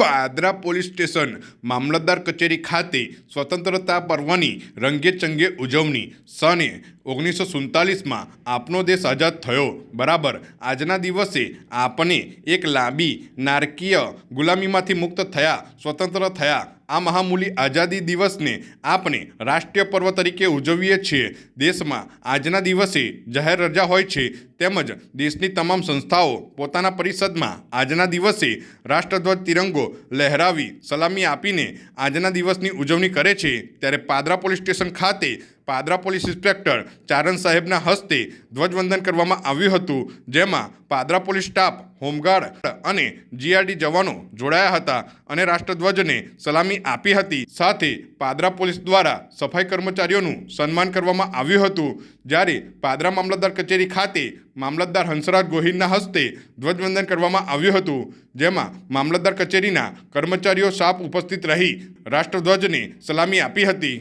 Padra police station, મામલતદાર કચેરી ખાતે સ્વતંત્રતા પર્વની રંગે ચંગે ઉજવણી. સને ઓગણીસો સુડતાલીસમાં આપનો દેશ આઝાદ થયો. બરાબર, આજના દિવસે આપને એક લાંબી, નારકીય ગુલામીમાંથી મુક્ત થયા, સ્વતંત્ર થયા. આ મહામૂલી આઝાદી દિવસને આપણે રાષ્ટ્રીય પર્વ તરીકે ઉજવીએ છીએ. દેશમાં આજના દિવસે જાહેર રજા હોય છે તેમજ દેશની તમામ સંસ્થાઓ પોતાના પરિષદમાં આજના દિવસે રાષ્ટ્રધ્વજ તિરંગો લહેરાવી, સલામી આપીને આજના દિવસની ઉજવણી કરે છે. ત્યારે પાદરા પોલીસ સ્ટેશન ખાતે પાદરા પોલીસ ઇન્સ્પેક્ટર ચારણ સાહેબના હસ્તે ધ્વજવંદન કરવામાં આવ્યું હતું, જેમાં Padra police staff, home guard અને જીઆરડી જવાનો જોડાયા હતા અને રાષ્ટ્રધ્વજને સલામી આપી હતી. સાથે પાદરા પોલીસ દ્વારા સફાઈ કર્મચારીઓનું સન્માન કરવામાં આવ્યું હતું. જ્યારે પાદરા મામલતદાર કચેરી ખાતે મામલતદાર હંસરાજ ગોહિલના હસ્તે ધ્વજવંદન કરવામાં આવ્યું હતું, જેમાં મામલતદાર કચેરીના કર્મચારીઓ સાપ ઉપસ્થિત રહી રાષ્ટ્રધ્વજને સલામી આપી હતી.